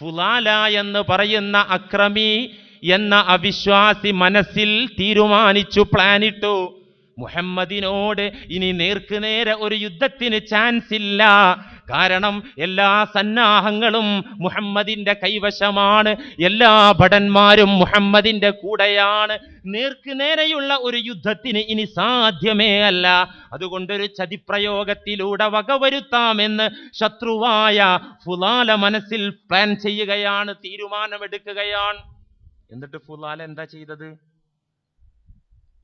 ഫുലാല എന്ന് പറയുന്ന അക്രമി എന്ന അവിശ്വാസി മനസ്സിൽ തീരുമാനിച്ചു പ്ലാനിട്ടു മുഹമ്മദിനോട് ഇനി നേർക്കുനേരെ ഒരു യുദ്ധത്തിന് ചാൻസ് ഇല്ല. കാരണം എല്ലാ സന്നാഹങ്ങളും മുഹമ്മദിന്റെ കൈവശമാണ്. എല്ലാ ഭടന്മാരും മുഹമ്മദിന്റെ കൂടെയാണ്. നേർക്കുനേരെയുള്ള ഒരു യുദ്ധത്തിന് ഇനി സാധ്യമേ അല്ല. അതുകൊണ്ടൊരു ചതിപ്രയോഗത്തിലൂടെ വകവരുത്താമെന്ന് ശത്രുവായ ഫുലാല മനസ്സിൽ പ്ലാൻ ചെയ്യുകയാണ് തീരുമാനമെടുക്കുകയാണ്. എന്നിട്ട് ഫുലാല എന്താ ചെയ്തത്?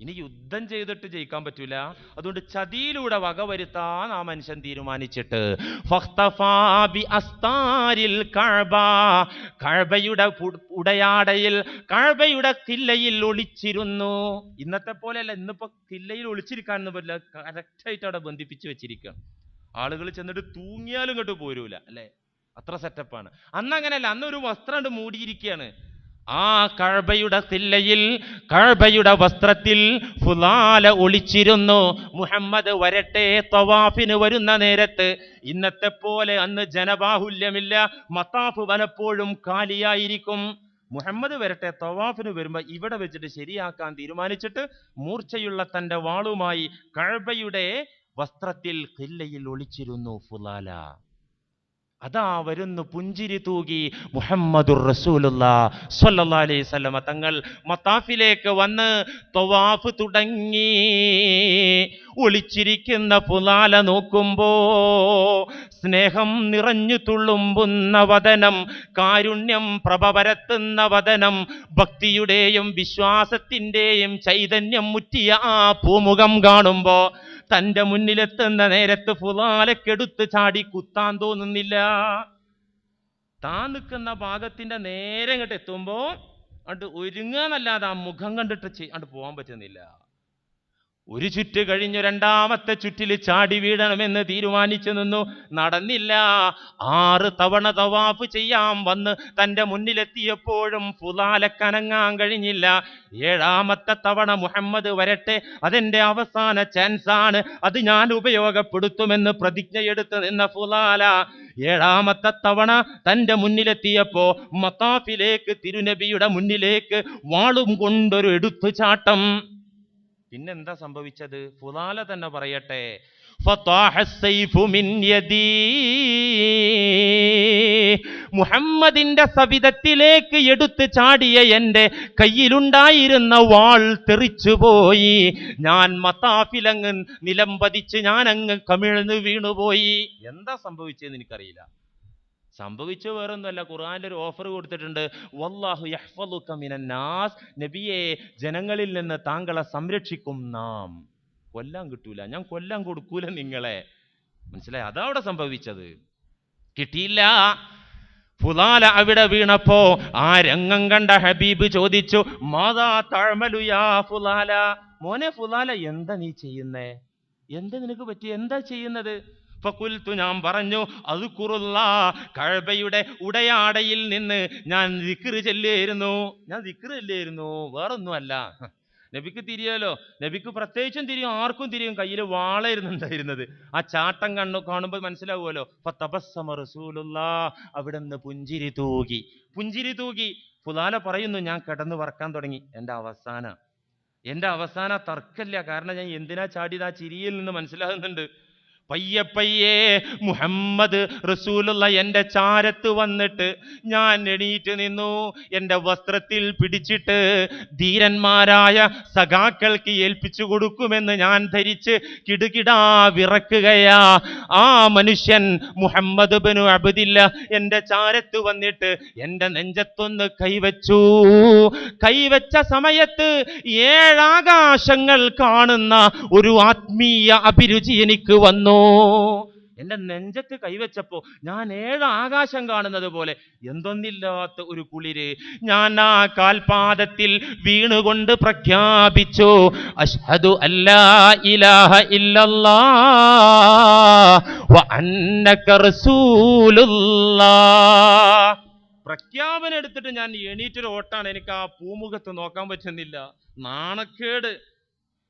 ഇനി യുദ്ധം ചെയ്തിട്ട് ജയിക്കാൻ പറ്റൂല. അതുകൊണ്ട് ചതിയിലൂടെ വകവരുത്താൻ ആ മനുഷ്യൻ തീരുമാനിച്ചിട്ട്. കഅബയുടെ ഉടയാടയിൽ കഴബയുടെ തില്ലയിൽ ഒളിച്ചിരുന്നു. ഇന്നത്തെ പോലെയല്ല ഇന്നിപ്പോ തില്ലയിൽ ഒളിച്ചിരിക്കാനൊന്നും പറ്റില്ല. കറക്റ്റായിട്ട് അവിടെ ബന്ധിപ്പിച്ച് വെച്ചിരിക്കുക ആളുകൾ ചെന്നിട്ട് തൂങ്ങിയാലും ഇങ്ങോട്ട് പോരൂല അല്ലേ? അത്ര സെറ്റപ്പാണ് അന്ന് അങ്ങനെയല്ല അന്ന് ഒരു വസ്ത്രം മൂടിയിരിക്കുകയാണ് ആ കഴബയുടെ തില്ലയിൽ കഴബയുടെ വസ്ത്രത്തിൽ ഫുലാല ഒളിച്ചിരുന്നു. മുഹമ്മദ് വരട്ടെ തവാഫിന് വരുന്ന നേരത്ത്. ഇന്നത്തെ പോലെ അന്ന് ജനബാഹുല്യമില്ല. മത്താഫ് പലപ്പോഴും കാലിയായിരിക്കും. മുഹമ്മദ് വരട്ടെ തവാഫിന് വരുമ്പോൾ ഇവിടെ വെച്ചിട്ട് ശരിയാക്കാൻ തീരുമാനിച്ചിട്ട് മൂർച്ചയുള്ള തന്റെ വാളുമായി കഴബയുടെ വസ്ത്രത്തിൽ കില്ലയിൽ ഒളിച്ചിരുന്നു ഫുലാല. അതാ വരുന്നു പുഞ്ചിരി തൂകി മുഹമ്മദുർ റസൂലുള്ള അലൈഹി തങ്ങൾ മത്താഫിലേക്ക് വന്ന് തൊവാഫ് തുടങ്ങി. ഒളിച്ചിരിക്കുന്ന പുലാല നോക്കുമ്പോ സ്നേഹം നിറഞ്ഞു തുള്ളുമ്പുന്ന വതനം കാരുണ്യം പ്രഭ പരത്തുന്ന വദനം ഭക്തിയുടെയും വിശ്വാസത്തിന്റെയും ചൈതന്യം മുറ്റിയ ആ പൂമുഖം കാണുമ്പോ തന്റെ മുന്നിലെത്തുന്ന നേരത്ത് പുലാലക്കെടുത്ത് ചാടി കുത്താൻ തോന്നുന്നില്ല. താൻ നിൽക്കുന്ന ഭാഗത്തിന്റെ നേരെ ഇങ്ങോട്ട് എത്തുമ്പോൾ അണ്ട് ഒരുങ്ങാന്നല്ലാതെ ആ മുഖം കണ്ടിട്ട് അണ്ട് പോകാൻ പറ്റുന്നില്ല. ഒരു ചുറ്റ് കഴിഞ്ഞു രണ്ടാമത്തെ ചുറ്റിൽ ചാടി വീഴണമെന്ന് തീരുമാനിച്ചു നിന്നു. നടന്നില്ല. ആറ് തവണ തവാഫ് ചെയ്യാൻ വന്ന് തന്റെ മുന്നിലെത്തിയപ്പോഴും ഫുലാലക്കനങ്ങാൻ കഴിഞ്ഞില്ല. ഏഴാമത്തെ തവണ മുഹമ്മദ് വരട്ടെ അതെന്റെ അവസാന ചാൻസാണ്. അത് ഞാൻ ഉപയോഗപ്പെടുത്തുമെന്ന് പ്രതിജ്ഞയെടുത്ത് നിന്ന ഫുലാല ഏഴാമത്തെ തവണ തന്റെ മുന്നിലെത്തിയപ്പോ മത്താഫിലേക്ക് തിരുനബിയുടെ മുന്നിലേക്ക് വാളും കൊണ്ടൊരു എടുത്തുചാട്ടം. പിന്നെന്താ സംഭവിച്ചത്? ഫുലാല തന്നെ പറയട്ടെ. മുഹമ്മദിന്റെ സവിധത്തിലേക്ക് എടുത്ത് ചാടിയ എന്റെ കയ്യിലുണ്ടായിരുന്ന വാൾ തെറിച്ചുപോയി ഞാൻ മത്താഫിലങ്ങ് നിലംപതിച്ച് ഞാൻ അങ്ങ് കമിഴ്ന്ന് വീണുപോയി. എന്താ സംഭവിച്ചതെന്ന് എനിക്കറിയില്ല. സംഭവിച്ചു വേറൊന്നുമല്ല. ഖുർആനിൽ ഒരു ഓഫർ കൊടുത്തിട്ടുണ്ട്. വല്ലാഹു യഹ്ഫളുക മിനന്നാസ് നബിയെ ജനങ്ങളിൽ നിന്ന് താങ്കളെ സംരക്ഷിക്കും നാം. കൊല്ലാൻ കിട്ടൂല. ഞാൻ കൊല്ലാൻ കൊടുക്കൂല നിങ്ങളെ. മനസ്സിലായി? അതാ അവിടെ സംഭവിച്ചത്. കിട്ടിയില്ല. ഫുലാല അവിടെ വീണപ്പോ ആ രംഗം കണ്ട ഹബീബ് ചോദിച്ചു മാതാ തഴമലുയാ ഫുലാല? മോനെ ഫുലാല എന്താ നീ ചെയ്യുന്നേ? എന്താ നിനക്ക് പറ്റി? എന്താ ചെയ്യുന്നത്? ഫക്കുൽത്തു ഞാൻ പറഞ്ഞു അത് കുറുള്ള കഴബയുടെ ഉടയാടയിൽ നിന്ന് ഞാൻ ദിക്കറ് ചെല്ലുമായിരുന്നു ഞാൻ ദിക്കറ് ചെല്ലുമായിരുന്നു വേറൊന്നുമല്ല. നബിക്ക് തിരിയാലോ? നബിക്ക് പ്രത്യേകിച്ചും തിരിയും ആർക്കും തിരിയും കയ്യിൽ വാളായിരുന്നു ഉണ്ടായിരുന്നത്. ആ ചാട്ടം കണ്ണു കാണുമ്പോൾ മനസ്സിലാവുമല്ലോ. തപസ്സമ റസൂലുള്ള അവിടെ നിന്ന് പുഞ്ചിരി തൂകി. പുഞ്ചിരി തൂകി. ഫുലാല പറയുന്നു ഞാൻ കിടന്ന് വറക്കാൻ തുടങ്ങി. എന്റെ അവസാന. എന്റെ അവസാന തർക്കല്ല കാരണം ഞാൻ എന്തിനാ ചാടിയത് ആ ചിരിയിൽ നിന്ന് മനസ്സിലാകുന്നുണ്ട്? പയ്യെ പയ്യെ മുഹമ്മദ് റസൂലുള്ള എന്റെ ചാരത്ത് വന്നിട്ട് ഞാൻ എണീറ്റ് നിന്നു. എന്റെ വസ്ത്രത്തിൽ പിടിച്ചിട്ട് ധീരന്മാരായ സഖാക്കൾക്ക് ഏൽപ്പിച്ചു കൊടുക്കുമെന്ന് ഞാൻ ധരിച്ച് കിടുകിടാ വിറക്കുകയാ. ആ മനുഷ്യൻ മുഹമ്മദ് ബനു അബുദില്ല എന്റെ ചാരത്ത് വന്നിട്ട് എന്റെ നെഞ്ചത്തൊന്ന് കൈവച്ചു. കൈവച്ച സമയത്ത് ഏഴാകാശങ്ങൾ കാണുന്ന ഒരു ആത്മീയ അഭിരുചി എനിക്ക് വന്നു. എന്റെ നെഞ്ചത്ത് കൈവച്ചപ്പോ ഞാൻ ഏഴ് ആകാശം കാണുന്നത് പോലെ? എന്തൊന്നില്ലാത്ത ഒരു കുളിര്. ഞാൻ ആ കാൽപാദത്തിൽ വീണുകൊണ്ട് പ്രഖ്യാപിച്ചു അഷ്ഹദു അല്ലാ ഇലാഹ ഇല്ലല്ലാ വ അന്നക റസൂലുള്ളാ പ്രഖ്യാപനം എടുത്തിട്ട് ഞാൻ എണീറ്റൊരു ഓട്ടാണ് എനിക്ക് ആ പൂമുഖത്ത് നോക്കാൻ പറ്റുന്നില്ല. നാണക്കേട്.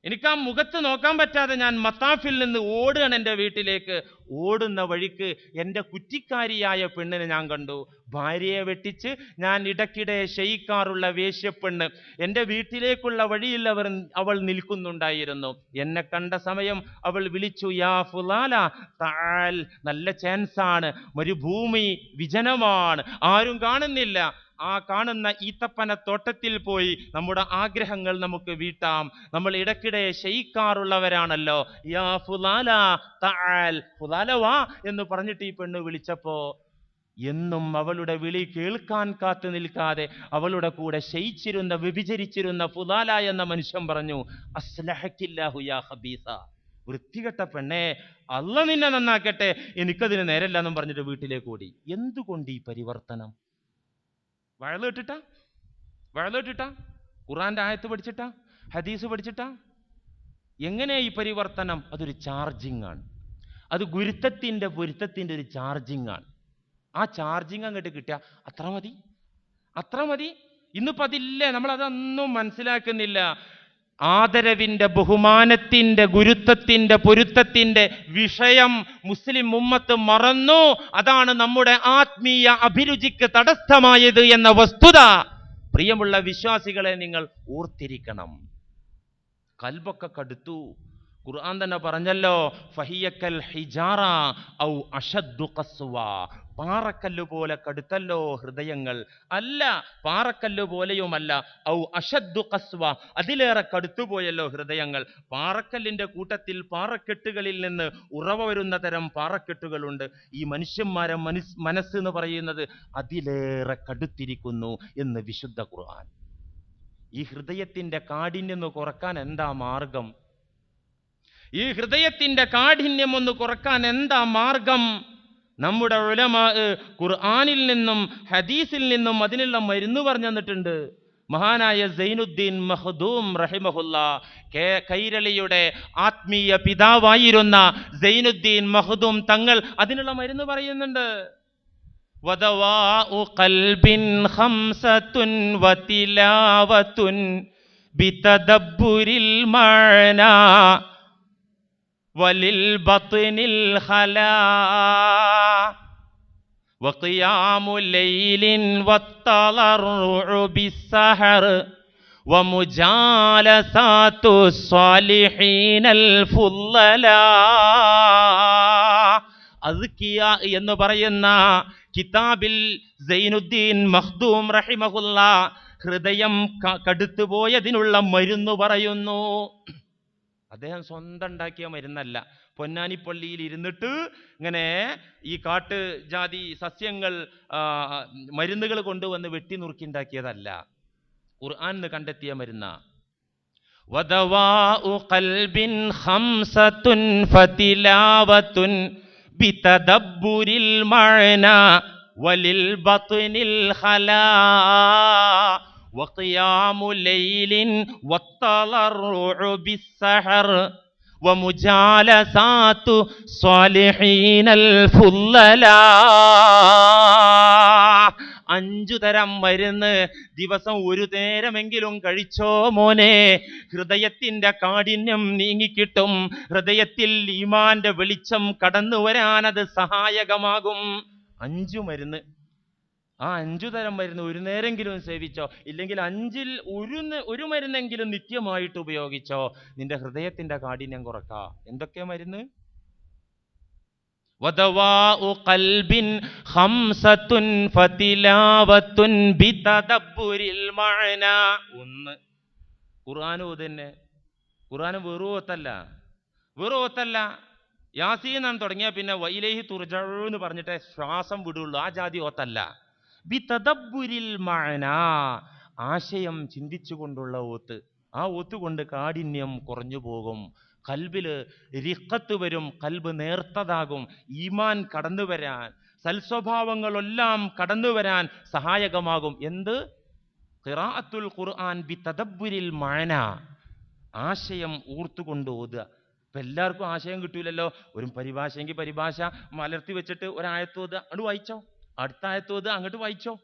എനിക്ക് ആ മുഖത്ത് നോക്കാൻ പറ്റാതെ ഞാൻ മത്താഫിൽ നിന്ന് ഓടുകയാണ് എന്റെ വീട്ടിലേക്ക്. ഓടുന്ന വഴിക്ക് എന്റെ കുറ്റിക്കാരിയായ പെണ്ണിനെ ഞാൻ കണ്ടു. ഭാര്യയെ വെട്ടിച്ച് ഞാൻ ഇടയ്ക്കിടെ ഷെയ്ക്കാറുള്ള വേശ്യപ്പെണ്ണ്. എന്റെ വീട്ടിലേക്കുള്ള വഴിയിൽ അവർ അവൾ നിൽക്കുന്നുണ്ടായിരുന്നു. എന്നെ കണ്ട സമയം അവൾ വിളിച്ചു യാ ഫുലാല താൽ നല്ല ചാൻസാണ് മരുഭൂമി വിജനമാണ്. ആരും കാണുന്നില്ല. ആ കാണുന്ന ഈത്തപ്പന തോട്ടത്തിൽ പോയി നമ്മുടെ ആഗ്രഹങ്ങൾ നമുക്ക് വീട്ടാം. നമ്മൾ ഇടയ്ക്കിടെ ഷെയ്ക്കാറുള്ളവരാണല്ലോ. യാ എന്ന് പറഞ്ഞിട്ട് ഈ പെണ്ണ് വിളിച്ചപ്പോ എന്നും അവളുടെ വിളി കേൾക്കാൻ കാത്തു നിൽക്കാതെ അവളുടെ കൂടെ ശയിച്ചിരുന്ന വ്യഭിചരിച്ചിരുന്ന ഫുലാല എന്ന മനുഷ്യൻ പറഞ്ഞു യാ ഹബീസ വൃത്തികെട്ട പെണ്ണേ അല്ല നിന്നെ നന്നാക്കട്ടെ എനിക്കതിന് നേരല്ല എന്നും പറഞ്ഞിട്ട് വീട്ടിലേക്ക് ഓടി. എന്തുകൊണ്ട് ഈ പരിവർത്തനം? വഴലിട്ടിട്ടാ ഇട്ടിട്ട ഖുറാന്റെ ആയത്ത് പഠിച്ചിട്ടാ? ഹദീസ് പഠിച്ചിട്ടാ? എങ്ങനെ ഈ പരിവർത്തനം? അതൊരു ചാർജിങ് ആണ്. അത് ഗുരുത്തത്തിന്റെ പൊരുത്തത്തിന്റെ ഒരു ചാർജിങ് ആണ്. ആ ചാർജിങ് അങ്ങോട്ട് കിട്ടിയ അത്ര മതി. അത്ര മതി. ഇന്നിപ്പോൾ അതില്ലേ. നമ്മൾ അതൊന്നും മനസ്സിലാക്കുന്നില്ല. ആദരവിന്റെ ബഹുമാനത്തിന്റെ ഗുരുത്വത്തിന്റെ പൊരുത്തത്തിന്റെ വിഷയം മുസ്ലിം ഉമ്മത്ത് മറന്നു. അതാണ് നമ്മുടെ ആത്മീയ അഭിരുചിക്ക് തടസ്സമായത് എന്ന വസ്തുത. പ്രിയമുള്ള വിശ്വാസികളെ നിങ്ങൾ ഓർത്തിരിക്കണം. കൽബൊക്കെ കടുത്തു. ഖുർആൻ തന്നെ പറഞ്ഞല്ലോ ഫഹിയക്കൽ ഹിജാറ ഔ അഷദ്ദു പാറക്കല്ല് പോലെ കടുത്തല്ലോ ഹൃദയങ്ങൾ. അല്ല പാറക്കല്ല് പോലെയുമല്ല. ഔ അഷദ്ദു ഖസ്വ. അതിലേറെ കടുത്തുപോയല്ലോ ഹൃദയങ്ങൾ. പാറക്കല്ലിന്റെ കൂട്ടത്തിൽ പാറക്കെട്ടുകളിൽ നിന്ന് ഉറവ വരുന്ന തരം പാറക്കെട്ടുകളുണ്ട്. ഈ മനുഷ്യന്മാരെ മനസ് മനസ്സ് എന്ന് പറയുന്നത് അതിലേറെ കടുത്തിരിക്കുന്നു എന്ന് വിശുദ്ധ ഖുർആൻ. ഈ ഹൃദയത്തിന്റെ കാഠിന്യം കുറയ്ക്കാൻ എന്താ മാർഗം? ഈ ഹൃദയത്തിന്റെ കാഠിന്യം ഒന്ന് കുറയ്ക്കാൻ എന്താ മാർഗം? നമ്മുടെ ഉലമാ ഖുർആനിൽ നിന്നും ഹദീസിൽ നിന്നും അതിനുള്ള മരുന്ന് പറഞ്ഞു തന്നിട്ടുണ്ട് മഹാനായ സൈനുദ്ദീൻ മഹദൂം റഹിമഹുല്ല കേ കൈരളിയുടെ ആത്മീയ പിതാവായിരുന്ന സൈനുദ്ദീൻ മഹദൂം തങ്ങൾ അതിനുള്ള മരുന്ന് പറയുന്നുണ്ട് ودواء قلب خمسة وتلاوة بتدبر المعنى وللبطن الخلاء وقيام ليل والتضرع بالسحر ومجالسات الصالحين الفضلاء അദ്കിയ എന്ന് പറയുന്ന കിതാബിൽ സൈനുദ്ദീൻ മഖ്ദൂം റഹിമഹുല്ല ഹൃദയം ക- കടുത്തുപോയതിനുള്ള മരുന്ന് പറയുന്നു അദ്ദേഹം സ്വന്തം ഉണ്ടാക്കിയ മരുന്നല്ല. പൊന്നാനിപ്പള്ളിയിൽ ഇരുന്നിട്ട് ഇങ്ങനെ ഈ കാട്ട് ജാതി സസ്യങ്ങൾ മരുന്നുകൾ കൊണ്ടുവന്ന് വെട്ടി നുറുക്കി ഉണ്ടാക്കിയതല്ല ഖുർആൻ കണ്ടെത്തിയ മരുന്ന. ബിതദബ്ബുരിൽ മഅന വലിൽ ഖലാ. وقيام ليل والتضرع بالسحر ومجالسات صالحين الفضلاء അഞ്ചു തരം മരുന്ന് ദിവസം ഒരു നേരമെങ്കിലും കഴിച്ചോ മോനെ ഹൃദയത്തിന്റെ കാഠിന്യം നീങ്ങിക്കിട്ടും ഹൃദയത്തിൽ ഈമാന്റെ വെളിച്ചം കടന്നു വരാൻ അത് സഹായകമാകും അഞ്ചു മരുന്ന് ആ അഞ്ചു തരം മരുന്ന് ഒരു നേരെങ്കിലും സേവിച്ചോ ഇല്ലെങ്കിൽ അഞ്ചിൽ ഒരു ന- ഒരു മരുന്നെങ്കിലും നിത്യമായിട്ട് ഉപയോഗിച്ചോ നിന്റെ ഹൃദയത്തിന്റെ കാഠിന്യം കുറക്ക എന്തൊക്കെയാ മരുന്ന് وَدَوَاءُ قَلْبٍ خَمْسَةٌ فَتِلَاوَةٌ بِتَدَبُّرِ الْمَعْنَى ഒന്ന് ഖുർആാനും തന്നെ ഖുർആാനും വെറും ഓത്തല്ല വെറും ഓത്തല്ല യാസീൻ എന്നാണ് തുടങ്ങിയാൽ പിന്നെ വൈലേഹി തുർജഴു എന്ന് പറഞ്ഞിട്ട് ശ്വാസം വിടുള്ളൂ ആ ജാതി ഓത്തല്ല തദബുരിൽ മഴന ആശയം ചിന്തിച്ചുകൊണ്ടുള്ള ഓത്ത്. ആ ഓത്ത് കൊണ്ട് കാഠിന്യം കുറഞ്ഞു പോകും. കൽബിൽ റിഖത്ത് വരും കൽബ് നേർത്തതാകും. ഈമാൻ കടന്നു വരാൻ സൽസ്വഭാവങ്ങളെല്ലാം കടന്നു വരാൻ സഹായകമാകും. എന്ത്? ഖിറാഅത്തുൽ ഖുർആൻ ബി തദബ്ബുരിൽ മഅന. ആശയം ഊർത്തുകൊണ്ട് ഓതുക. ഇപ്പൊ എല്ലാവർക്കും ആശയം കിട്ടൂലല്ലോ. ഒരു പരിഭാഷയെങ്കിൽ പരിഭാഷ മലർത്തി വെച്ചിട്ട് ഒരായത്തോത് അടു വായിച്ചോ. അടുത്ത ആയത്തോത് അങ്ങോട്ട് വായിച്ചോ.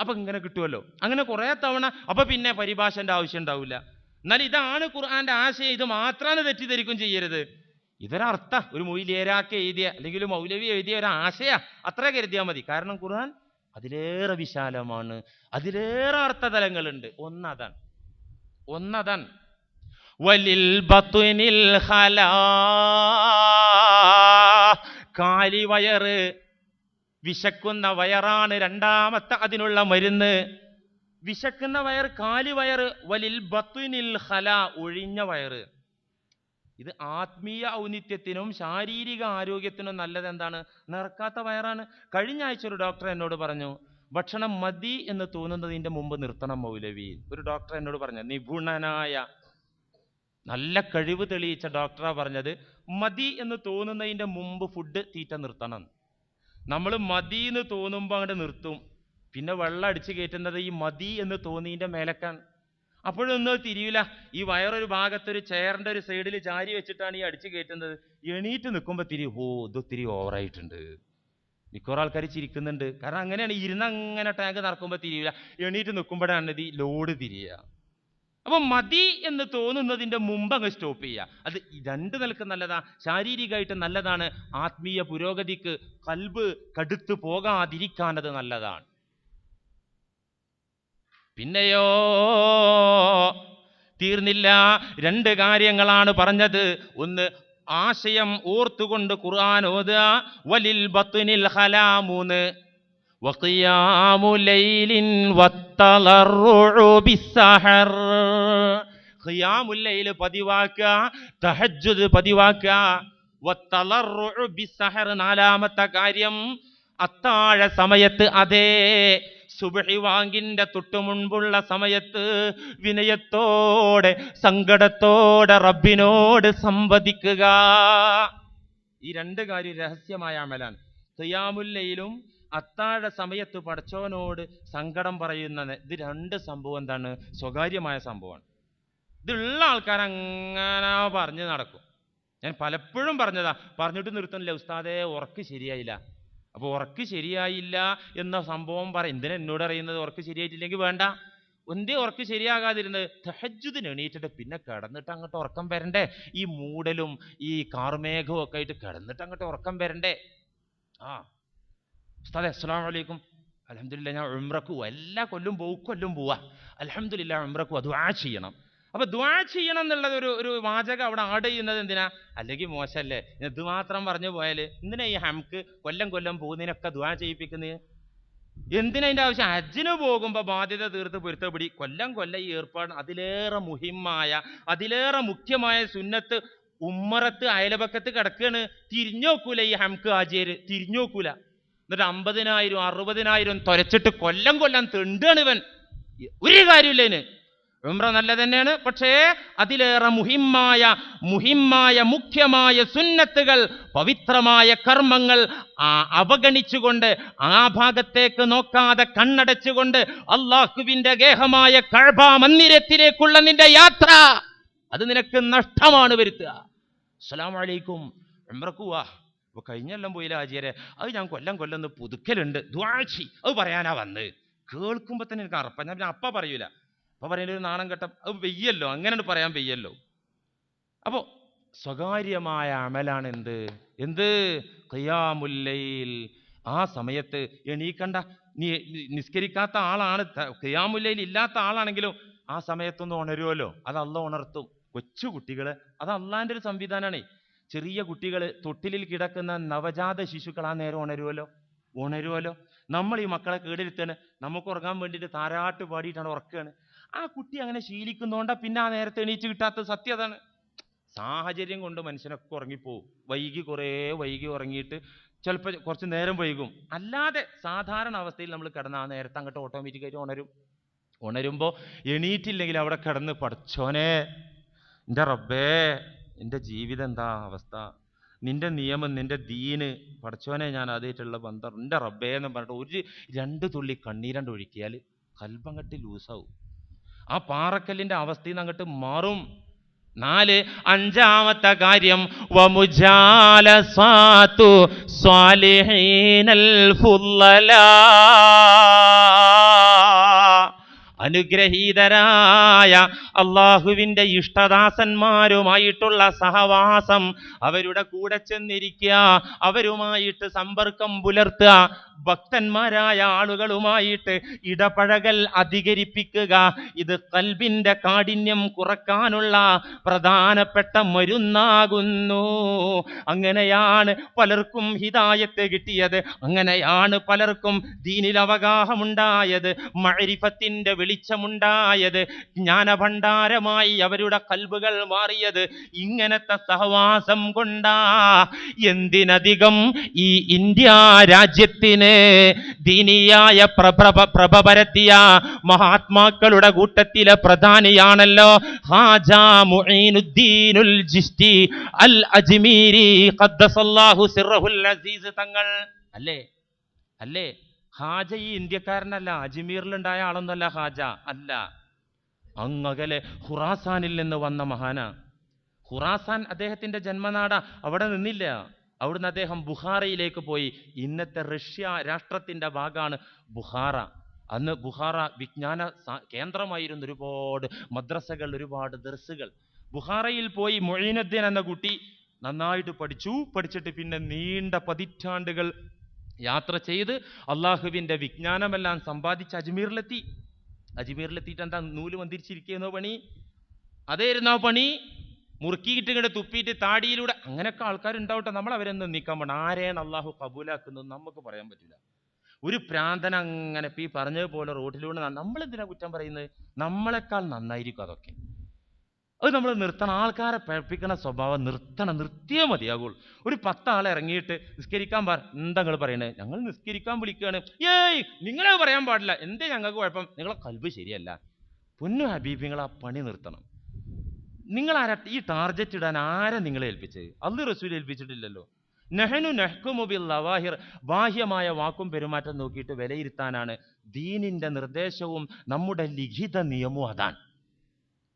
അപ്പൊ ഇങ്ങനെ കിട്ടുമല്ലോ അങ്ങനെ കുറെ തവണ അപ്പൊ പിന്നെ പരിഭാഷന്റെ ആവശ്യം ഉണ്ടാവില്ല. എന്നാൽ ഇതാണ് ഖുർആന്റെ ആശയം. ഇത് മാത്രമാണ് തെറ്റിദ്ധരിക്കും ചെയ്യരുത്. ഇതൊരർത്ഥ. ഒരു മൊയിലേരാക്കെ എഴുതിയ അല്ലെങ്കിൽ ഒരു മൗലവി എഴുതിയ ഒരു ആശയ അത്ര കരുതിയാൽ മതി. കാരണം ഖുർആൻ അതിലേറെ വിശാലമാണ്. അതിലേറെ അർത്ഥതലങ്ങളുണ്ട്. ഒന്നതാണ്. ഒന്നതാണ്. വലിൽ ബത്തുനിൽ ഹലാ. കാലി വയറ് വിശക്കുന്ന വയറാണ് രണ്ടാമത്തെ അതിനുള്ള മരുന്ന്. വിശക്കുന്ന വയർ കാലി വയർ വലിൽ ബത്തുനിൽ ഹല ഒഴിഞ്ഞ വയറ്. ഇത് ആത്മീയ ഔന്നിത്യത്തിനും ശാരീരിക ആരോഗ്യത്തിനും നല്ലത് എന്താണ്? നിറക്കാത്ത വയറാണ്. കഴിഞ്ഞ ആഴ്ച ഒരു ഡോക്ടർ എന്നോട് പറഞ്ഞു ഭക്ഷണം മതി എന്ന് തോന്നുന്നതിന്റെ മുമ്പ് നിർത്തണം മൗലവി. ഒരു ഡോക്ടർ എന്നോട് പറഞ്ഞു നിപുണനായ. നല്ല കഴിവ് തെളിയിച്ച ഡോക്ടറാ പറഞ്ഞത് മതി എന്ന് തോന്നുന്നതിന്റെ മുമ്പ് ഫുഡ് തീറ്റ നിർത്തണം. നമ്മൾ മതി എന്ന് തോന്നുമ്പോൾ അങ്ങോട്ട് നിർത്തും. പിന്നെ വെള്ളം അടിച്ചു കയറ്റുന്നത് ഈ മതി എന്ന് തോന്നിയതിന്റെ മേലക്കാണ്. അപ്പോഴൊന്നും തിരിയില്ല ഈ വയറൊരു ഭാഗത്തൊരു ചെയറിന്റെ ഒരു സൈഡിൽ ചാരി വെച്ചിട്ടാണ് ഈ അടിച്ചു കയറ്റുന്നത് എണീറ്റ് നിൽക്കുമ്പോൾ തിരി ഓ ഇത് ഒത്തിരി ഓവറായിട്ടുണ്ട്. മിക്കവാറും ആൾക്കാർ ചിരിക്കുന്നുണ്ട്. കാരണം അങ്ങനെയാണ് ഇരുന്ന് അങ്ങനെ ടാങ്ക് നടക്കുമ്പോൾ തിരിയില്ല എണീറ്റ് നിൽക്കുമ്പോഴാണ് ഇത് ലോഡ് തിരിയുക അപ്പൊ മതി എന്ന് തോന്നുന്നതിന്റെ മുമ്പ് അങ്ങ് സ്റ്റോപ്പ് ചെയ്യുക. അത് രണ്ട് നിലയ്ക്ക് നല്ലതാണ് ശാരീരികമായിട്ട് നല്ലതാണ്. ആത്മീയ പുരോഗതിക്ക് കൽബ് കടുത്തു പോകാതിരിക്കാൻ അത് നല്ലതാണ്. പിന്നെയോ തീർന്നില്ല. രണ്ട് കാര്യങ്ങളാണ് പറഞ്ഞത്. ഒന്ന് ആശയം ഓർത്തുകൊണ്ട് ഖുർആൻ ഓതുക. വലിൽ ബത്നിൽ ഖലാ വക്കിയാമുലൈലിൻ വത്തലറുബിസഹർ ഖിയാമുല്ലയിൽ പതിവാക്കുക തഹജ്ജുദ് പതിവാക്കുക വത്തലറുബിസഹർ നാലാമത്തെ കാര്യം അത്താഴ സമയത്ത് അതേ സുബഹി വാങ്ങിന്റെ തൊട്ടു മുൻപുള്ള സമയത്ത് വിനയത്തോടെ സങ്കടത്തോടെ റബ്ബിനോട് സംവദിക്കുക. ഈ രണ്ട് കാര്യം രഹസ്യമായ അമലാണ്. തയ്യാമുല്ലയിലും അത്താഴ സമയത്ത് പടച്ചോനോട് സങ്കടം പറയുന്ന ഇത് രണ്ട് സംഭവം എന്താണ്? സ്വകാര്യമായ സംഭവമാണ്. ഇതുള്ള ആൾക്കാർ അങ്ങനെ പറഞ്ഞ് നടക്കും. ഞാൻ പലപ്പോഴും പറഞ്ഞതാ പറഞ്ഞിട്ട് നിർത്തുന്നില്ല ഉസ്താദേ ഉറക്ക് ശരിയായില്ല. അപ്പോൾ ഉറക്ക് ശരിയായില്ല എന്ന സംഭവം പറ എന്തിനാ എന്നോട് അറിയുന്നത്? ഉറക്ക് ശരിയായിട്ടില്ലെങ്കിൽ വേണ്ട. എന്തേ ഉറക്ക് ശരിയാകാതിരുന്നത്? തഹജുദിന് എണീറ്റിട്ട് പിന്നെ കിടന്നിട്ട് അങ്ങോട്ട് ഉറക്കം വരണ്ടേ? ഈ മൂടലും ഈ കാർമേഘവും ഒക്കെ ആയിട്ട് കിടന്നിട്ട് അങ്ങോട്ട് ഉറക്കം വരണ്ടേ? ആ ഉസ്താദെ അസ്സാം വലൈക്കും അലഹമില്ല ഞാൻ പോവാ എല്ലാ കൊല്ലും പോവും കൊല്ലും പോവാ. അലഹമില്ല ഉംറക്ക് പോവാ ദുആ ചെയ്യണം. അപ്പൊ ദ്വാ ചെയ്യണം എന്നുള്ളത് ഒരു ഒരു വാചകം അവിടെ ആഡ് ചെയ്യുന്നത് എന്തിനാ? അല്ലെങ്കിൽ മോശമല്ലേ ഇത് മാത്രം പറഞ്ഞു പോയാൽ എന്തിനാ ഈ ഹംക്ക് കൊല്ലം കൊല്ലം പോകുന്നതിനൊക്കെ ദ്വാ ചെയ്യിപ്പിക്കുന്നത് എന്തിനാ അതിന്റെ ആവശ്യം? ഹജ്ജിന് പോകുമ്പോൾ ബാധ്യത തീർത്ത് പൊരുത്തപ്പെടി. കൊല്ലം കൊല്ലം ഈ ഏർപ്പാട് അതിലേറെ മുഹിമായ അതിലേറെ മുഖ്യമായ സുന്നത്ത് ഉമ്മറത്ത് അയലപക്കത്ത് കിടക്കാണ്. തിരിഞ്ഞോക്കൂല ഈ ഹംക്ക് ആചാര് തിരിഞ്ഞോക്കൂല. എന്നിട്ട് അമ്പതിനായിരം അറുപതിനായിരം തൊരച്ചിട്ട് കൊല്ലം കൊല്ലം തിണ്ടാണ് ഇവൻ. ഒരു കാര്യമില്ല ഇതിന് ഉംറ നല്ല തന്നെയാണ് പക്ഷേ അതിലേറെ മുഹിമായ മുഹിമായ മുഖ്യമായ സുന്നത്തുകൾ പവിത്രമായ കർമ്മങ്ങൾ അവഗണിച്ചുകൊണ്ട് ആ ഭാഗത്തേക്ക് നോക്കാതെ കണ്ണടച്ചുകൊണ്ട് അള്ളാഹുവിന്റെ ഗേഹമായ കഴബ മന്ദിരത്തിലേക്കുള്ള നിന്റെ യാത്ര. അത് നിനക്ക് നഷ്ടമാണ് വരുത്തുക. അസ്സലാമു അലൈക്കും. ഉംറക്ക് അപ്പൊ കഴിഞ്ഞെല്ലാം പോയില്ല ആചാര്യ അത് ഞാൻ കൊല്ലം കൊല്ലം പുതുക്കലുണ്ട്. ദ്വാഴ്ചി അത് പറയാനാ വന്ന്. കേൾക്കുമ്പോ തന്നെ എനിക്ക് അറപ്പ. ഞാൻ പിന്നെ അപ്പ പറയൂല. അപ്പൊ പറയുന്ന ഒരു നാണം കെട്ടം അത് വെയ്യല്ലോ. അങ്ങനെ പറയാൻ വെയ്യല്ലോ. അപ്പോ സ്വകാര്യമായ അമലാണ് എന്ത്? എന്ത്? കയ്യാമുല്ലയിൽ ആ സമയത്ത് എണീക്കണ്ട. നീ നിസ്കരിക്കാത്ത ആളാണ്. കയ്യാമുല്ലയിൽ ഇല്ലാത്ത ആളാണെങ്കിലും ആ സമയത്തൊന്ന് ഉണരുമല്ലോ അത് അല്ല ഉണർത്തും. കൊച്ചു കുട്ടികൾ അത് അള്ളാന്റെ ഒരു സംവിധാനമാണ് ചെറിയ കുട്ടികൾ തൊട്ടിലിൽ കിടക്കുന്ന നവജാത ശിശുക്കൾ ആ നേരം ഉണരുമല്ലോ ഉണരുമല്ലോ നമ്മൾ ഈ മക്കളെ കേടിരുത്താണ് നമുക്ക് ഉറങ്ങാൻ വേണ്ടിയിട്ട് താരാട്ട് പാടിയിട്ടാണ് ഉറക്കുകയാണ്. ആ കുട്ടി അങ്ങനെ ശീലിക്കുന്നതുകൊണ്ടാ പിന്നെ ആ നേരത്തെ എണീച്ച് കിട്ടാത്ത സത്യതാണ് സാഹചര്യം കൊണ്ട് മനുഷ്യനൊക്കെ ഉറങ്ങിപ്പോവും. വൈകി കുറേ വൈകി ഉറങ്ങിയിട്ട് ചിലപ്പോൾ കുറച്ച് നേരം വൈകും. അല്ലാതെ സാധാരണ അവസ്ഥയിൽ നമ്മൾ കിടന്ന ആ നേരത്തെ അങ്ങോട്ട് ഓട്ടോമാറ്റിക്കായിട്ട് ഉണരും. ഉണരുമ്പോൾ എണീറ്റില്ലെങ്കിൽ അവിടെ കിടന്ന് പഠിച്ചോനെ എന്റെ റബ്ബേ എന്റെ ജീവിതം എന്താ അവസ്ഥ? നിന്റെ നിയമം നിന്റെ ദീന് പഠിച്ചോനെ ഞാൻ ആദ്യമായിട്ടുള്ള ബന്ധം എന്റെ റബ്ബേ എന്ന് പറഞ്ഞിട്ട് ഒരു രണ്ട് തുള്ളി കണ്ണീരണ്ട് ഒഴുക്കിയാൽ കൽപ്പങ്ങട്ട് ലൂസാവും. ആ പാറക്കല്ലിന്റെ അവസ്ഥയിൽ നിന്ന് അങ്ങോട്ട് മാറും. നാല് അഞ്ചാമത്തെ കാര്യം വമുജാലസാത്തു സ്വാലിഹീനൽ ഫുള്ളലാ അനുഗ്രഹീതരായ അള്ളാഹുവിന്റെ ഇഷ്ടദാസന്മാരുമായിട്ടുള്ള സഹവാസം അവരുടെ കൂടെ ചെന്നിരിക്കുക അവരുമായിട്ട് സമ്പർക്കം പുലർത്തുക ഭക്തന്മാരായ ആളുകളുമായിട്ട് ഇടപഴകൽ അധികരിപ്പിക്കുക. ഇത് കൽബിന്റെ കാഠിന്യം കുറക്കാനുള്ള പ്രധാനപ്പെട്ട മരുന്നാകുന്നു. അങ്ങനെയാണ് പലർക്കും ഹിതായത്ത് കിട്ടിയത്. അങ്ങനെയാണ് പലർക്കും ദീനിൽ അവഗാഹമുണ്ടായത് മഴരിഫത്തിന്റെ വെളിച്ചമുണ്ടായത്. ജ്ഞാനഭണ്ഡാരമായി അവരുടെ കൽബുകൾ മാറിയത്. ഇങ്ങനത്തെ സഹവാസം കൊണ്ടാ. എന്തിനധികം ഈ ഇന്ത്യ രാജ്യത്തിന് ദീനിയായ പ്രഭ പ്രഭ പരത്തിയ മഹാത്മാക്കളുടെ കൂട്ടത്തിലെ പ്രധാനിയാണല്ലോ ഹാജ മുഈനുദ്ദീനുൽ ജിസ്തി അൽ അജ്മീരി ഖദ്ദസല്ലാഹു സിർഹുൽ അസീസ് തങ്ങൾ. അല്ലേ? അല്ലേ? ഹാജ ഈ ഇന്ത്യക്കാരനല്ല അജ്മീറിലുണ്ടായ ആളൊന്നല്ല ഹാജ അല്ല. അങ്ങകലെ ഖുറാസാനിൽ നിന്ന് വന്ന മഹാന. ഖുറാസാൻ അദ്ദേഹത്തിന്റെ ജന്മനാട അവിടെ നിന്നില്ല. അവിടുന്ന് അദ്ദേഹം ബുഹാറയിലേക്ക് പോയി. ഇന്നത്തെ റഷ്യ രാഷ്ട്രത്തിന്റെ ഭാഗമാണ് ബുഹാറ അന്ന് ബുഹാറ വിജ്ഞാന കേന്ദ്രമായിരുന്നു ഒരുപാട് മദ്രസകൾ ഒരുപാട് ദർസുകൾ. ബുഹാറയിൽ പോയി മൊഴീനുദ്ദീൻ എന്ന കുട്ടി നന്നായിട്ട് പഠിച്ചു. പഠിച്ചിട്ട് പിന്നെ നീണ്ട പതിറ്റാണ്ടുകൾ യാത്ര ചെയ്ത് അള്ളാഹുവിന്റെ വിജ്ഞാനമെല്ലാം സമ്പാദിച്ച് അജ്മീറിലെത്തി. അജ്മീറിലെത്തിയിട്ട് എന്താ നൂൽ വന്തിരിച്ചിരിക്കുന്നോ പണി? അതേ ഇരുന്നോ പണി? മുറുക്കിയിട്ട് ഇങ്ങോട്ട് തുപ്പിയിട്ട് താടിയിലൂടെ അങ്ങനെയൊക്കെ ആൾക്കാരുണ്ടാവട്ടെ. നമ്മൾ അവരൊന്നും നീക്കാൻ പോണം? ആരെയാണ് അള്ളാഹു കബൂലാക്കുന്നത് നമുക്ക് പറയാൻ പറ്റില്ല ഒരു പ്രാന്തൻ അങ്ങനെ ഈ പറഞ്ഞതുപോലെ റോഡിലൂടെ നമ്മൾ എന്തിനാ കുറ്റം പറയുന്നത്? നമ്മളെക്കാൾ നന്നായിരിക്കും അതൊക്കെ. അത് നമ്മൾ നിർത്തണം. ആൾക്കാരെ പഴപ്പിക്കണ സ്വഭാവം നിർത്തണം. നിർത്തിയേ മതിയാകുള്ളൂ. ഒരു പത്താൾ ഇറങ്ങിയിട്ട് നിസ്കരിക്കാൻ പറ എന്താ നിങ്ങൾ പറയണേ? ഞങ്ങൾ നിസ്കരിക്കാൻ വിളിക്കുകയാണ് ഏയ് നിങ്ങളെ പറയാൻ പാടില്ല. എന്തേ ഞങ്ങൾക്ക് കുഴപ്പം? നിങ്ങളെ കൽബ് ശരിയല്ല. പൊന്നു ഹബീബ് നിങ്ങൾ ആ പണി നിർത്തണം. നിങ്ങൾ ആരാ ഈ ടാർജറ്റ് ഇടാൻ ആരെ നിങ്ങളെ ഏൽപ്പിച്ചത്? അത് റസൂൽ ഏൽപ്പിച്ചിട്ടില്ലല്ലോ. നെഹനു നെഹ്കുമുബിൽ ലവാഹിർ. ബാഹ്യമായ വാക്കും പെരുമാറ്റം നോക്കിയിട്ട് വിലയിരുത്താനാണ് ദീനിന്റെ നിർദ്ദേശവും നമ്മുടെ ലിഖിത നിയമവും അതാണ്.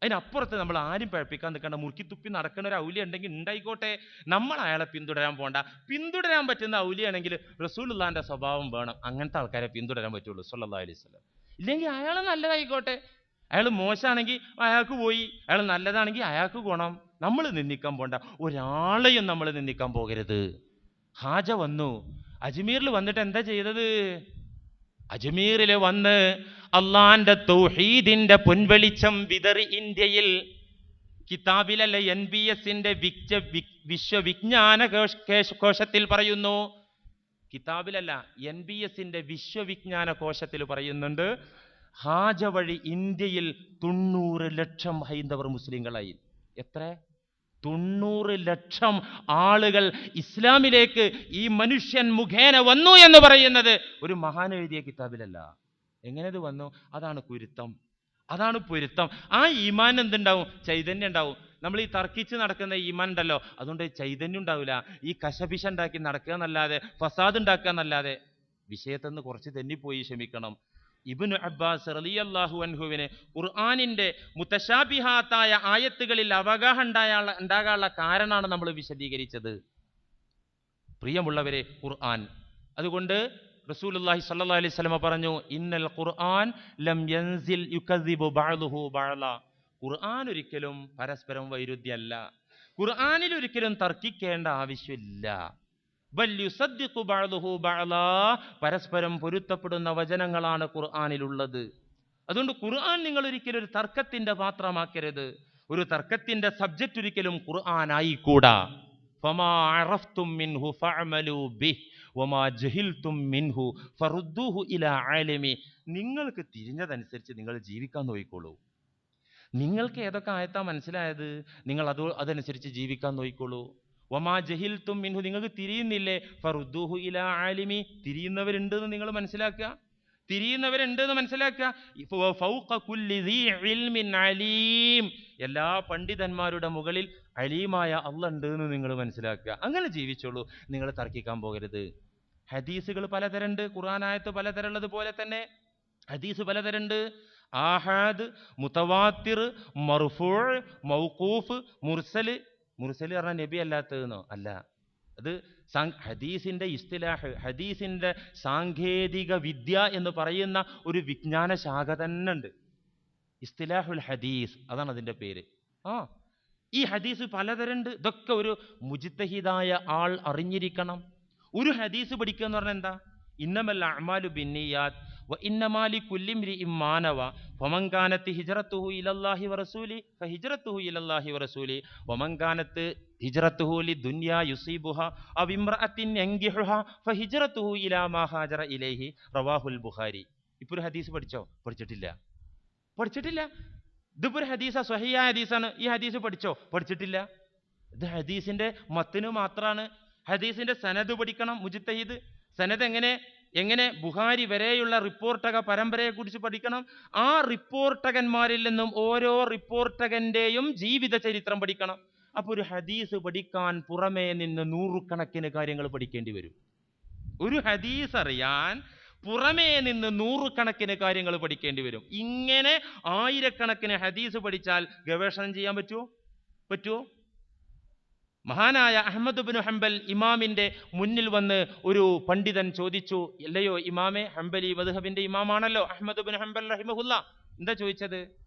അതിനപ്പുറത്ത് നമ്മൾ ആരും പഴപ്പിക്കാൻ നിൽക്കേണ്ട. മുറുക്കി തുപ്പി നടക്കുന്ന ഒരു ഔലി ഉണ്ടെങ്കിൽ ഉണ്ടായിക്കോട്ടെ. നമ്മൾ അയാളെ പിന്തുടരാൻ പോണ്ട. പിന്തുടരാൻ പറ്റുന്ന ഔലിയാണെങ്കിൽ റസൂലുള്ളാന്റെ സ്വഭാവം വേണം. അങ്ങനത്തെ ആൾക്കാരെ പിന്തുടരാൻ പറ്റുള്ളൂ. സല്ലാ അലൈഹി സ്വലം ഇല്ലെങ്കിൽ അയാൾ നല്ലതായിക്കോട്ടെ. അയാൾ മോശമാണെങ്കിൽ അയാൾക്ക് പോയി. അയാൾ നല്ലതാണെങ്കിൽ അയാൾക്ക് ഗുണം. നമ്മൾ നിന്ദിക്കാൻ പോണ്ട. ഒരാളെയും നമ്മൾ നിന്ദിക്കാൻ പോകരുത്. ഹാജ വന്നു. അജ്മീറിൽ വന്നിട്ട് എന്താ ചെയ്തത്? അജ്മീറിൽ വന്ന് അള്ളാന്റെ തൗഹീദിന്റെ പൊൻവെളിച്ചം വിതറി ഇന്ത്യയിൽ. കിതാബിലല്ല എൻ ബി എസിന്റെ വിശ്വവിജ്ഞാന കോശത്തിൽ പറയുന്നു. കിതാബിലല്ല എൻ ബി എസിന്റെ വിശ്വവിജ്ഞാന കോശത്തിൽ പറയുന്നുണ്ട്. ഹാജ വഴി ഇന്ത്യയിൽ തൊണ്ണൂറ് ലക്ഷം ഹൈന്ദവർ മുസ്ലിങ്ങളായി. എത്ര? തൊണ്ണൂറ് ലക്ഷം ആളുകൾ ഇസ്ലാമിലേക്ക് ഈ മനുഷ്യൻ മുഖേന വന്നു എന്ന് പറയുന്നത് ഒരു മഹാൻ എഴുതിയ കിതാബിലല്ല. എങ്ങനെ ഇത് വന്നു? അതാണ് കുരുത്തം അതാണ് പൊരുത്തം. ആ ഈമാൻ എന്തുണ്ടാവും? ചൈതന്യം ഉണ്ടാവും. നമ്മൾ ഈ തർക്കിച്ച് നടക്കുന്ന ഈമാൻ ഉണ്ടല്ലോ. അതുകൊണ്ട് ചൈതന്യം ഉണ്ടാവില്ല. ഈ കശപിശ ഉണ്ടാക്കി നടക്കുക എന്നല്ലാതെ ഫസാദ് ഉണ്ടാക്കുക എന്നല്ലാതെ വിഷയത്തിൽ നിന്ന് കുറച്ച് തെന്നിപ്പോയി ക്ഷമിക്കണം. ഇബ്നു അബ്ബാസ് റളിയല്ലാഹു അൻഹുവിന് ഖുർആനിന്റെ മുത്തശാബിഹാത്തായ ആയത്തുകളിൽ അവഗാഹം ഉണ്ടായ ഉണ്ടാകാനുള്ള കാരണമാണ് നമ്മൾ വിശദീകരിച്ചത്. പ്രിയമുള്ളവരെ ഖുർആൻ. അതുകൊണ്ട് റസൂലുള്ളാഹി സല്ലാ അലൈഹി സ്വലമ പറഞ്ഞു ഇന്നൽ ഖുർആൻ ലം യൻസിൽ ഖുർആൻ ഒരിക്കലും പരസ്പരം വൈരുദ്ധ്യമല്ല. ഖുർആാനിൽ ഒരിക്കലും തർക്കിക്കേണ്ട ആവശ്യമില്ല. പരസ്പരം പൊരുത്തപ്പെടുന്ന വചനങ്ങളാണ് ഖുർആാനിലുള്ളത്. അതുകൊണ്ട് ഖുർആൻ നിങ്ങൾ ഒരിക്കലും ഒരു തർക്കത്തിന്റെ പാത്രമാക്കരുത്. ഒരു തർക്കത്തിന്റെ സബ്ജക്റ്റ് ഒരിക്കലും ഖുർആൻ ആയിക്കൂടാ നിങ്ങൾക്ക് തിരിഞ്ഞതനുസരിച്ച് നിങ്ങൾ ജീവിക്കാൻ നോക്കിക്കോളൂ. നിങ്ങൾക്ക് ഏതൊക്കെ ആയത്താ മനസ്സിലായത്? നിങ്ങൾ അത് അതനുസരിച്ച് ജീവിക്കാൻ നോക്കിക്കോളൂ. വമാ തും മിൻഹു നിങ്ങൾക്ക് തിരിയുന്നില്ലേ? ഫറുദ്ദൂഹു ഇലാ ആലിമി തിരിയുന്നവരുണ്ട് എന്ന് നിങ്ങൾ മനസ്സിലാക്കുക. തിരിയുന്നവരുണ്ട് എന്ന് മനസ്സിലാക്കുക എല്ലാ പണ്ഡിതന്മാരുടെ മുകളിൽ അലീമായ അള്ളുണ്ട് എന്ന് നിങ്ങൾ മനസ്സിലാക്കുക. അങ്ങനെ ജീവിച്ചോളൂ. നിങ്ങൾ തർക്കിക്കാൻ പോകരുത്. ഹദീസുകൾ പലതരമുണ്ട്. ഖുറാനായത്ത് പലതരമുള്ളത് പോലെ തന്നെ ഹദീസ് പലതരമുണ്ട്. ആഹാദ് മുത്തവാത്തിർ മർഫൂ മൗക്കൂഫ് മുർസൽ മുർസൽ പറഞ്ഞാൽ നബി അല്ലാത്തതെന്നോ? അല്ല. അത് ഹദീസിന്റെ ഇസ്തിലാഹ് ഹദീസിന്റെ സാങ്കേതിക വിദ്യ എന്ന് പറയുന്ന ഒരു വിജ്ഞാന ശാഖ തന്നെ ഉണ്ട്. ഇസ്തിലാഹുൽ ഹദീസ് അതാണ് അതിന്റെ പേര്. ആ ഈ ഹദീസ് പലതരമുണ്ട്. ഇതൊക്കെ ഒരു മുജിത്തഹിദായ ആൾ അറിഞ്ഞിരിക്കണം. ഒരു ഹദീസ് പഠിക്കുക എന്ന് പറഞ്ഞാൽ എന്താ? ഇന്നമല്ല അമാലു ബിന്നിയാത്ത് വ ഇന്നമാലി കുല്ലിംരി ഇമ്മാനവ ഒമങ്കാനത്ത് ഹിജറത്തുഹു ഇലല്ലാഹി വറസൂലി ഹിജറത്തുഹു ഇലല്ലാഹി വറസൂലി ഒമങ്കാനത്ത് ഹിജറത്തുഹു ലി ദുനിയാ യുസീബുഹ അവിമ്രഅത്തിൻ എങ്കിഹുഹ ഫഹിജറത്തുഹു ഇലാ മാഹാജറ ഇലേഹി റവാഹുൽ ബുഖാരി. ഇപ്പോൾ ഹദീസ് പഠിച്ചോ? പഠിച്ചിട്ടില്ല. പഠിച്ചിട്ടില്ല? ഇതിപ്പോ ഒരു ഹദീസാ സ്വഹിയായ ഹദീസാണ്. ഈ ഹദീസ് പഠിച്ചോ? പഠിച്ചിട്ടില്ല. ഇത് ഹദീസിന്റെ മത്തിന് മാത്രമാണ് ഹദീസിന്റെ സനത് പഠിക്കണം മുജിത്തഹീദ്. സനത് എങ്ങനെ? എങ്ങനെ ബുഹാരി വരെയുള്ള റിപ്പോർട്ടക പരമ്പരയെ കുറിച്ച് പഠിക്കണം? ആ റിപ്പോർട്ടകന്മാരിൽ നിന്നും ഓരോ റിപ്പോർട്ടകന്റെയും ജീവിത ചരിത്രം പഠിക്കണം. അപ്പൊ ഒരു ഹദീസ് പഠിക്കാൻ പുറമേ നിന്ന് നൂറുകണക്കിന് കാര്യങ്ങൾ പഠിക്കേണ്ടി വരും. ഒരു ഹദീസ് അറിയാൻ പുറമേ നിന്ന് നൂറുകണക്കിന് കാര്യങ്ങൾ പഠിക്കേണ്ടി വരും. ഇങ്ങനെ ആയിരക്കണക്കിന് ഹദീസ് പഠിച്ചാൽ ഗവേഷണം ചെയ്യാൻ പറ്റുമോ പറ്റുമോ മഹാനായ അഹമ്മദ് ബിൻ ഹംബൽ ഇമാമിന്റെ മുന്നിൽ വന്ന് ഒരു പണ്ഡിതൻ ചോദിച്ചു അല്ലയോ ഇമാമെ ഹംബലി മധുഹബിന്റെ ഇമാമാണല്ലോ അഹമ്മദ് ബിൻ ഹംബൽ റഹിമഹുല്ല. എന്താ ചോദിച്ചത്?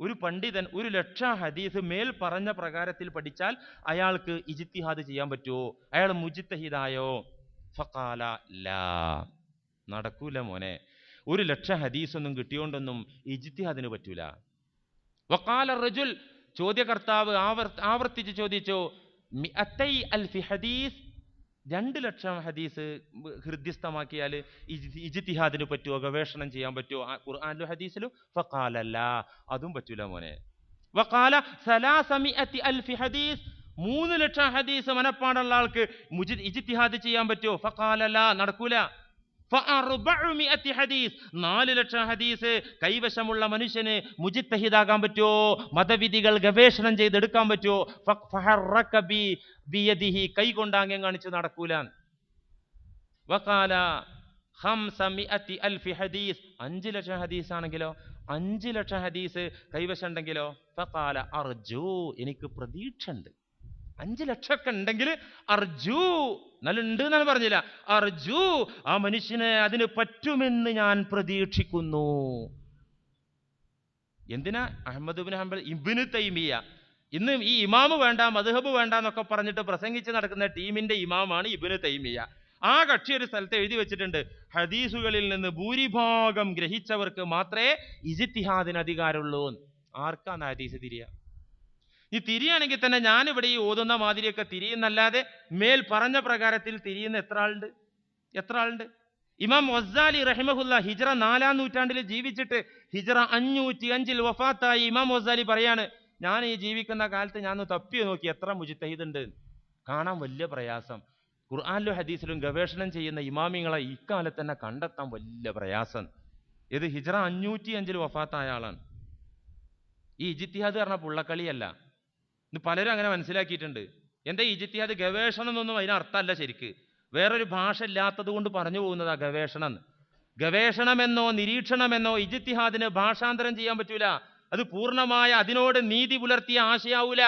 ഒരു പണ്ഡിതൻ ഒരു ലക്ഷം ഹദീസ് മേൽ പറഞ്ഞ പ്രകാരത്തിൽ പഠിച്ചാൽ അയാൾക്ക് ഇജിത്തിഹാദ് ചെയ്യാൻ പറ്റുമോ അയാൾ മുജിത്തഹിദായോ ഫഖാല ലാ. നടക്കൂല മോനെ. ഒരു ലക്ഷം ഹദീസൊന്നും കിട്ടിയോണ്ടൊന്നും ഇജിത്തിഹാദിന് പറ്റൂല. വക്കാല റജുൽ ചോദ്യകർത്താവ് ആവർ ആവർത്തിച്ച് ചോദിച്ചു മിഅത്തൈ അൽഫി ഹദീസ്? രണ്ട് ലക്ഷം ഹദീസ് ഹൃദ്യസ്ഥമാക്കിയാൽ ഇജിത്തിഹാദിന് പറ്റുമോ? ഗവേഷണം ചെയ്യാൻ പറ്റുമോ? ഖുർആാനിലും ഹദീസിലും? ഫക്കാലല്ല അതും പറ്റൂല മോനെ. വക്കാല സലാസമിഅത്തി അൽഫി ഹദീസ്? മൂന്ന് ലക്ഷം ഹദീസ് മനപ്പാടുള്ള ആൾക്ക് മുജി ഇജിത്തിഹാദ് ചെയ്യാൻ പറ്റുമോ? ഫക്കാലല്ല നടക്കൂല. ഹദീസ്. നാല് ലക്ഷം ഹദീസ് കൈവശമുള്ള മനുഷ്യന് മുജിത്തഹിദാകാൻ പറ്റുമോ? മതവിധികൾ ഗവേഷണം ചെയ്തെടുക്കാൻ പറ്റുമോ? കൈകൊണ്ട് കൊണ്ടാങ്ങം കാണിച്ച് നടക്കൂല വക്കാല അൽഫി ഹദീസ്. അഞ്ച് ലക്ഷം ഹദീസ് ആണെങ്കിലോ അഞ്ച് ലക്ഷം ഹദീസ് കൈവശം ഉണ്ടെങ്കിലോ ഫക്കാല അർജു എനിക്ക് പ്രതീക്ഷ ഉണ്ട് അഞ്ച് ലക്ഷമൊക്കെ ഉണ്ടെങ്കിൽ അർജു നല്ലുണ്ട് എന്നാണ് പറഞ്ഞില്ല. അർജു ആ മനുഷ്യനെ അതിന് പറ്റുമെന്ന് ഞാൻ പ്രതീക്ഷിക്കുന്നു. എന്തിനാ? Ahmad bin Hanbal Ibn Taymiyya ഇന്ന് ഈ ഇമാമ് വേണ്ട മധുഹബ് വേണ്ട എന്നൊക്കെ പറഞ്ഞിട്ട് പ്രസംഗിച്ച് നടക്കുന്ന ടീമിന്റെ ഇമാമാണ് ഇബിന് തൈമിയ ആ കക്ഷി ഒരു സ്ഥലത്ത് എഴുതി വെച്ചിട്ടുണ്ട്. ഹദീസുകളിൽ നിന്ന് ഭൂരിഭാഗം ഗ്രഹിച്ചവർക്ക് മാത്രമേ ഇജിത്തിഹാദിന് അധികാരമുള്ളൂ. ആർക്കാണ് ഹദീസ് തിരിയ? ഈ തിരിയാണെങ്കിൽ തന്നെ ഞാനിവിടെ ഈ ഓതുന്ന മാതിരിയൊക്കെ തിരിയുന്നല്ലാതെ മേൽ പറഞ്ഞ പ്രകാരത്തിൽ തിരിയുന്ന എത്ര ആളുണ്ട്? എത്ര ആളുണ്ട്? ഇമാം വസാലി റഹിമഹുല്ല ഹിജറ നാലാം നൂറ്റാണ്ടിൽ ജീവിച്ചിട്ട് ഹിജറ അഞ്ഞൂറ്റി അഞ്ചിൽ വഫാത്തായി ഇമാം വസാലി പറയാണ് ഞാൻ ഈ ജീവിക്കുന്ന കാലത്ത് ഞാൻ തപ്പി നോക്കി എത്ര മുജിത്തഹിദുണ്ട്. കാണാൻ വലിയ പ്രയാസം. ഖുർആാനിലും ഹദീസിലും ഗവേഷണം ചെയ്യുന്ന ഇമാമിങ്ങളെ ഇക്കാലത്ത് തന്നെ കണ്ടെത്താൻ വലിയ പ്രയാസം. ഇത് ഹിജറ അഞ്ഞൂറ്റി അഞ്ചിൽ വഫാത്തായ ആളാണ്. ഈ ഇജിത്തിഹാദ് പറഞ്ഞ പുള്ളക്കളിയല്ല ഇത് പലരും അങ്ങനെ മനസ്സിലാക്കിയിട്ടുണ്ട്. എന്താ അത് ഗവേഷണം എന്നൊന്നും അതിനർത്ഥമല്ല ശരിക്ക്. വേറൊരു ഭാഷ ഇല്ലാത്തത് കൊണ്ട് പറഞ്ഞു പോകുന്നതാ ഗവേഷണം. ഗവേഷണമെന്നോ നിരീക്ഷണമെന്നോ ഇജിത്തിഹാദിന് ഭാഷാന്തരം ചെയ്യാൻ പറ്റൂല. അത് പൂർണമായ അതിനോട് നീതി പുലർത്തിയ ആശയാവൂല.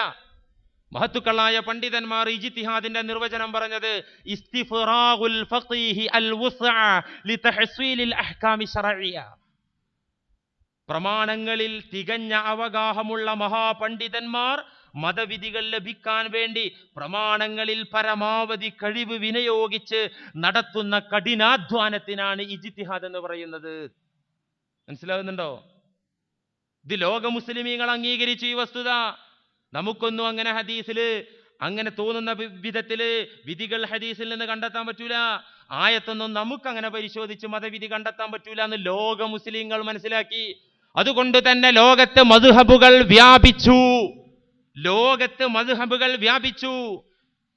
മഹത്തുക്കളായ പണ്ഡിതന്മാർ ഇജിത്തിഹാദിന്റെ നിർവചനം പറഞ്ഞത് പ്രമാണങ്ങളിൽ തികഞ്ഞ അവഗാഹമുള്ള മഹാപണ്ഡിതന്മാർ മതവിധികൾ ലഭിക്കാൻ വേണ്ടി പ്രമാണങ്ങളിൽ പരമാവധി കഴിവ് വിനിയോഗിച്ച് നടത്തുന്ന കഠിനാധ്വാനത്തിനാണ് ഇജിത്തിഹാദ് എന്ന് പറയുന്നത്. മനസ്സിലാകുന്നുണ്ടോ ഇത് ലോക മുസ്ലിമീങ്ങൾ അംഗീകരിച്ചു ഈ വസ്തുത. നമുക്കൊന്നും അങ്ങനെ ഹദീസിൽ അങ്ങനെ തോന്നുന്ന വിധത്തിൽ വിധികൾ ഹദീസിൽ നിന്ന് കണ്ടെത്താൻ പറ്റൂല. ആയത്തൊന്നും നമുക്ക് അങ്ങനെ പരിശോധിച്ച് മതവിധി കണ്ടെത്താൻ പറ്റൂല എന്ന് ലോക മുസ്ലിങ്ങൾ മനസ്സിലാക്കി. അതുകൊണ്ട് തന്നെ ലോകത്തെ മധുഹബുകൾ വ്യാപിച്ചു. ലോകത്ത് മധുഹബുകൾ വ്യാപിച്ചു.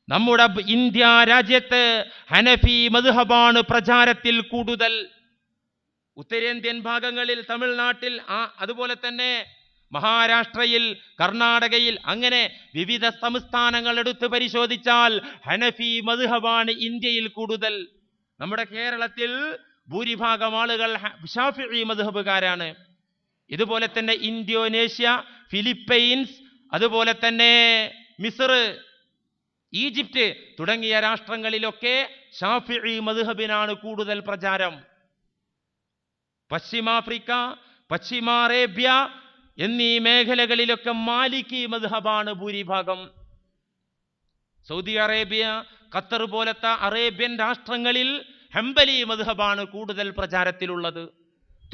നമ്മുടെ ഇന്ത്യ രാജ്യത്ത് ഹനഫി മധുഹബാണ് പ്രചാരത്തിൽ കൂടുതൽ. ഉത്തരേന്ത്യൻ ഭാഗങ്ങളിൽ തമിഴ്നാട്ടിൽ ആ അതുപോലെ തന്നെ മഹാരാഷ്ട്രയിൽ കർണാടകയിൽ അങ്ങനെ വിവിധ സംസ്ഥാനങ്ങൾ എടുത്ത് പരിശോധിച്ചാൽ ഹനഫി മധുഹബാണ് ഇന്ത്യയിൽ കൂടുതൽ. നമ്മുടെ കേരളത്തിൽ ഭൂരിഭാഗം ആളുകൾ ഷാഫി മധുഹബുകാരാണ്. ഇതുപോലെ തന്നെ ഇന്തോനേഷ്യ ഫിലിപ്പൈൻസ് അതുപോലെ തന്നെ മിസർ ഈജിപ്റ്റ് തുടങ്ങിയ രാഷ്ട്രങ്ങളിലൊക്കെ ഷാഫി മധുഹബിനാണ് കൂടുതൽ പ്രചാരം. പശ്ചിമാഫ്രിക്ക പശ്ചിമ അറേബ്യ എന്നീ മേഖലകളിലൊക്കെ മാലിക്കി മധുഹബാണ് ഭൂരിഭാഗം. സൗദി അറേബ്യ ഖത്തർ പോലത്തെ അറേബ്യൻ രാഷ്ട്രങ്ങളിൽ ഹംബലി മധുഹബാണ് കൂടുതൽ പ്രചാരത്തിലുള്ളത്.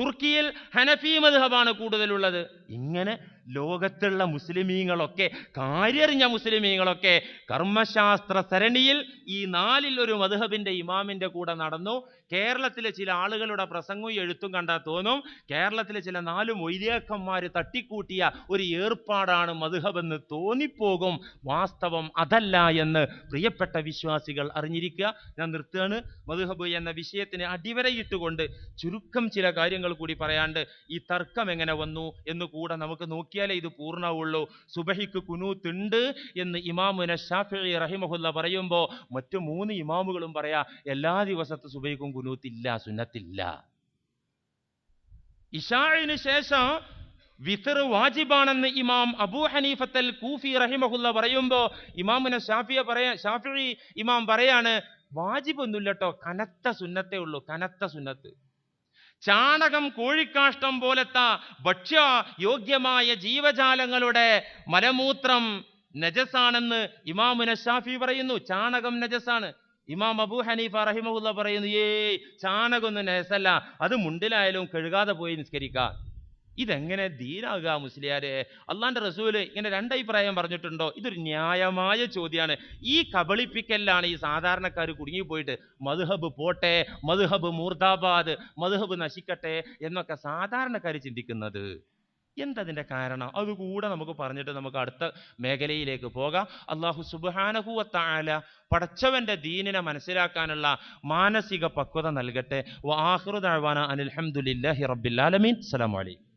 തുർക്കിയിൽ ഹനഫി മധുഹബാണ് കൂടുതലുള്ളത്. ഇങ്ങനെ ലോകത്തുള്ള മുസ്ലിമീങ്ങളൊക്കെ കാര്യറിഞ്ഞ മുസ്ലിമീങ്ങളൊക്കെ കർമ്മശാസ്ത്ര സരണിയിൽ ഈ നാലിൽ ഒരു മദ്ഹബിന്റെ ഇമാമിന്റെ കൂടെ നടന്നു. കേരളത്തിലെ ചില ആളുകളുടെ പ്രസംഗവും എഴുത്തും കണ്ടാൽ തോന്നും. കേരളത്തിലെ ചില നാല് മൊയ്ലിയാക്കന്മാർ തട്ടിക്കൂട്ടിയ ഒരു ഏർപ്പാടാണ് മധുഹബെന്ന് തോന്നിപ്പോകും. വാസ്തവം അതല്ല എന്ന് പ്രിയപ്പെട്ട വിശ്വാസികൾ അറിഞ്ഞിരിക്കുക. ഞാൻ നിർത്തുകയാണ്. മധുഹബ് എന്ന വിഷയത്തിന് അടിവരയിട്ടുകൊണ്ട് ചുരുക്കം ചില കാര്യങ്ങൾ കൂടി പറയാണ്ട് ഈ തർക്കം എങ്ങനെ വന്നു എന്ന് കൂടെ നമുക്ക് നോക്കിയാലേ ഇത് പൂർണമുള്ളൂ സുബഹിക്ക് കുനൂത്തുണ്ട് എന്ന് ഇമാമുന ഷാഫി റഹിമഹുല്ല പറയുമ്പോൾ മറ്റു മൂന്ന് ഇമാമുകളും പറയാ എല്ലാ ദിവസത്തെ സുബഹിക്കും കുനൂത്തില്ല സുന്നത്തില്ല. ഇഷാഴിന് ശേഷം വിത്തർ വാജിബാണെന്ന് ഇമാം അബൂ ഹനീഫത്തൽ കൂഫി റഹിമഹുല്ല പറയുമ്പോൾ ഇമാമിനെ ഷാഫിയ പറയാ ഷാഫി ഇമാം പറയാണ് വാജിബൊന്നുമില്ല കേട്ടോ കനത്ത സുന്നത്തേ ഉള്ളൂ കനത്ത സുന്നത്ത്. ചാണകം കോഴിക്കാഷ്ടം പോലത്തെ ഭക്ഷ്യ യോഗ്യമായ ജീവജാലങ്ങളുടെ മലമൂത്രം നജസാണെന്ന് ഇമാമുന ഷാഫി പറയുന്നു. ചാണകം നജസാണ്. ഇമാം അബൂ ഹനീഫ റഹിമഹുല്ല പറയുന്നു ഏയ് ചാണകൊന്നും നജസല്ല. അത് മുണ്ടിലായാലും കഴുകാതെ പോയി നിസ്കരിക്കുക ഇതെങ്ങനെ ദീനാകുക മുസ്ലിയാരെ? അള്ളാന്റെ റസൂൽ ഇങ്ങനെ രണ്ടഭിപ്രായം പറഞ്ഞിട്ടുണ്ടോ? ഇതൊരു ന്യായമായ ചോദ്യമാണ് ഈ കബളിപ്പിക്കലാണ് ഈ സാധാരണക്കാർ കുടുങ്ങിപ്പോയിട്ട് മധുഹബ് പോട്ടെ മധുഹബ് മൂർദാബാദ് മധുഹബ് നശിക്കട്ടെ എന്നൊക്കെ സാധാരണക്കാർ ചിന്തിക്കുന്നത്. എന്തതിന്റെ കാരണം? അതുകൂടെ നമുക്ക് പറഞ്ഞിട്ട് നമുക്ക് അടുത്ത മേഖലയിലേക്ക് പോകാം. അള്ളാഹു സുബാനഹുവത്താല പടച്ചവന്റെ ദീനിനെ മനസ്സിലാക്കാനുള്ള മാനസിക പക്വത നൽകട്ടെ. വാഹൃദാന അനിൽഹമുല്ലാഹി റബ്ബില്ലാലമീൻ അസ്സലാമു അലൈക്കും.